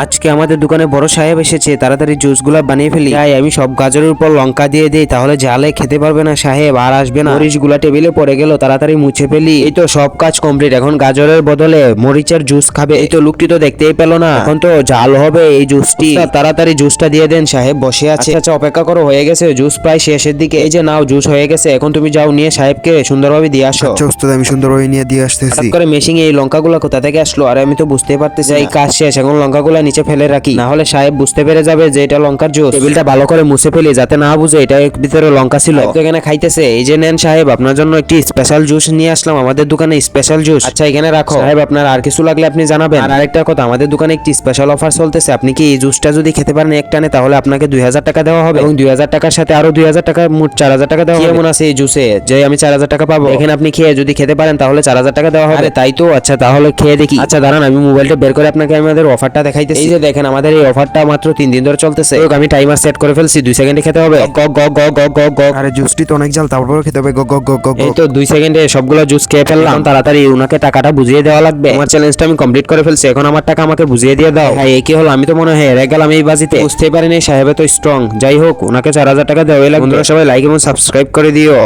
আজকে আমাদের দোকানে বড় সাহেব এসেছে তাড়াতাড়ি জুসগুলা বানিয়ে ফেলি। তাই আমি সব গাজরের উপর লঙ্কা দিয়ে দিই তাহলে জালে খেতে পারবে না সাহেব আর আসবে না। মরিচগুলা টেবিলে পড়ে গেল তাড়াতাড়ি মুছে ফেলি। এই তো সব কাজ কমপ্লিট এখন গাজরের বদলে মরিচের জুস খাবে। এই তো লোকটি তো দেখতেই পেল না। এখন তো জাল হবে এই জুসটি। আচ্ছা, তাড়াতাড়ি জুসটা দিয়ে দেন সাহেব বসে আছে। আচ্ছা অপেক্ষা করো হয়ে গেছে জুস প্রায় শেষের দিকে। এই যে নাও জুস হয়ে গেছে এখন তুমি যাও নিয়ে সাহেবকে সুন্দরভাবে দিয়ে আসো। আচ্ছা ওস্তাদ আমি সুন্দরভাবে নিয়ে দিয়ে আসতেছি। করে মেশিং এই লঙ্কাগুলো কোথা থেকে আসলো? আর আমি তো বুঝতে পারতেছি। এই কাজ শেষ এখন লঙ্কাগুলো নিচে ফেলে রাখি। না হলে সাহেব বুঝতে পেরে যাবে যে এটা লঙ্কার জুস। টেবিলটা ভালো করে মুছে ফেলি যাতে না বুঝে এটা ভিতরে লঙ্কা ছিল। এখানে খাইতেছে। এই যে নেন সাহেব আপনার জন্য একটি স্পেশাল জুস নিয়ে আসলাম। আমাদের দোকানে স্পেশাল জুস আচ্ছা এখানে রাখো। সাহেব আপনার আর কিছু লাগলে আপনি জানাবেন। আর আরেকটা কথা আমাদের দোকানে একটি স্পেশাল অফার চলতেছে। আপনি কি এই জুসটা যদি খেতে পারেন এক টানে তাহলে আপনাকে দুই হাজার টাকা দেওয়া হবে। এবং দুই হাজার টাকার সাথে আরও দুই হাজার টাকা মোট চার হাজার টাকা দেওয়া হবে। কেমন আছে এই জুসে যে আমি চার হাজার টাকা পাবো। এখানে আপনি খেয়ে যদি খেতে পারেন তাহলে চার হাজার টাকা দেওয়া হবে। তাই তো আচ্ছা তাহলে খেয়ে দেখি। আচ্ছা দাঁড়ান আমি মোবাইলটা বের করে আপনাকে আমাদের অফারটা এই যে দেখেন আমাদের এই অফারটা মাত্র তিন দিন ধরে চলতেছে। হোক, আমি টাইমার সেট করে ফেলছি দুই সেকেন্ডে খেতে হবে। গ গ গ গ গ গ। আরে জুসটি তো অনেক জাল তারপরে খেতে হবে। গ গ গ গ এই তো দুই সেকেন্ডে সবগুলো জুস খেয়ে ফেললাম। এখন তাড়াতাড়ি উনাকে টাকাটা বুঝিয়ে দেওয়া লাগবে। আমার চ্যালেঞ্জটা আমি কমপ্লিট করে ফেলছি। এখন আমার টাকা আমাকে বুঝিয়ে দিয়ে দাও। হ্যাঁ এই কি হলো? আমি তো মনে হয় হেরে গেলাম এই বাজিতে। বুঝতেই পারিনি সাহেব তো স্ট্রং যাই হোক ওনাকে চার হাজার টাকা দেওয়াই লাগবে। বন্ধুরা সবাই লাইক এবং সাবস্ক্রাইব করে দিও।